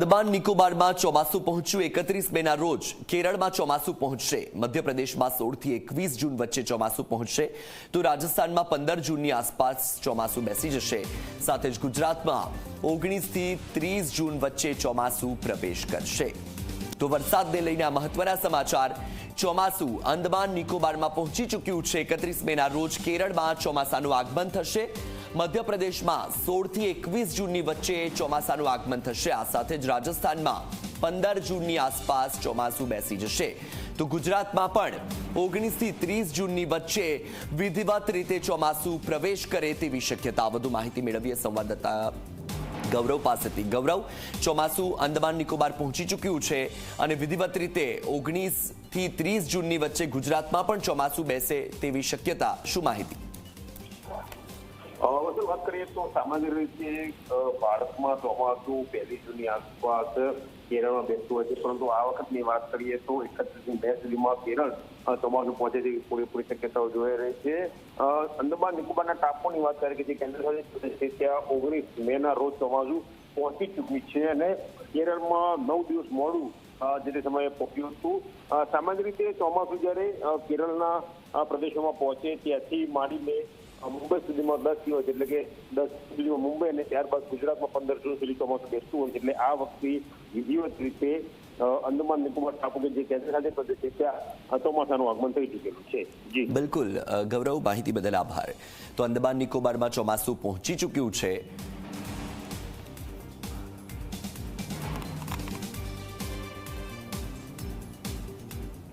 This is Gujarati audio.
અંદમાન નિકોબારમાં ચોમાસું પહોંચ્યું એકત્રીસ મેના રોજ. કેરળમાં ચોમાસું પહોંચશે. મધ્યપ્રદેશમાં સોળથી એકવીસ જૂન વચ્ચે ચોમાસું પહોંચશે. તો રાજસ્થાનમાં પંદર જૂનની આસપાસ ચોમાસું બેસી જશે. સાથે જ ગુજરાતમાં ઓગણીસથી ત્રીસ જૂન વચ્ચે ચોમાસું પ્રવેશ કરશે. તો વરસાદને લઈને આ મહત્વના સમાચાર. ચોમાસું અંદમાન નિકોબારમાં પહોંચી ચૂક્યું છે. એકત્રીસ મેના રોજ કેરળમાં ચોમાસાનું આગમન થશે. મધ્યપ્રદેશમાં સોળથી એકવીસ જૂનની વચ્ચે ચોમાસાનું આગમન થશે. આ સાથે જ રાજસ્થાનમાં પંદર જૂનની આસપાસ ચોમાસું બેસી જશે. તો ગુજરાતમાં પણ ઓગણીસથી ત્રીસ જૂનની વચ્ચે વિધિવત રીતે ચોમાસું પ્રવેશ કરે તેવી શક્યતા વધુ માહિતી મેળવીએ સંવાદદાતા ગૌરવ પાસેથી. ગૌરવ, ચોમાસું અંદમાન નિકોબાર પહોંચી ચૂક્યું છે અને વિધિવત રીતે ઓગણીસથી ત્રીસ જૂનની વચ્ચે ગુજરાતમાં પણ ચોમાસું બેસે તેવી શક્યતા. શું માહિતી? વસલ વાત કરીએ તો સામાન્ય રીતે ભારતમાં ચોમાસું પહેલી જૂનની આસપાસ કેરળમાં બેસતું હોય છે. પરંતુ આ વખતની વાત કરીએ તો એકત્રીસ બે સુધીમાં કેરળ ચોમાસું પહોંચે તેવી પૂરેપૂરી શક્યતાઓ જોઈ રહી છે. અંદમાન નિકોબારના ટાપુની વાત કરીએ કે જે કેન્દ્ર શાસિત પ્રદેશ છે, ત્યાં ઓગણીસ મેના રોજ ચોમાસું પહોંચી ચૂક્યું છે અને કેરળમાં નવ દિવસ મોડું જે તે સમયે પહોંચ્યું હતું. સામાન્ય રીતે ચોમાસું જ્યારે કેરળના પ્રદેશોમાં પહોંચે ત્યાંથી માંડીને મુંબઈ સુધીમાં દસ દિવસ એટલે કે દસ સુધીમાં મુંબઈ અને ત્યારબાદ ગુજરાતમાં પંદર જૂન સુધી ચોમાસું બેસતું હોય એટલે આ વખતે વિધિવત રીતે અંદમાન નિકોબાર ટાપુ કે જે કેન્દ્ર શાસિત પ્રદેશ છે, ત્યાં ચોમાસાનું આગમન થઈ ચૂકેલું છે. જી. બિલકુલ. ગૌરવ, માહિતી બદલ આભાર. તો અંદમાન નિકોબારમાં ચોમાસું પહોંચી ચૂક્યું છે.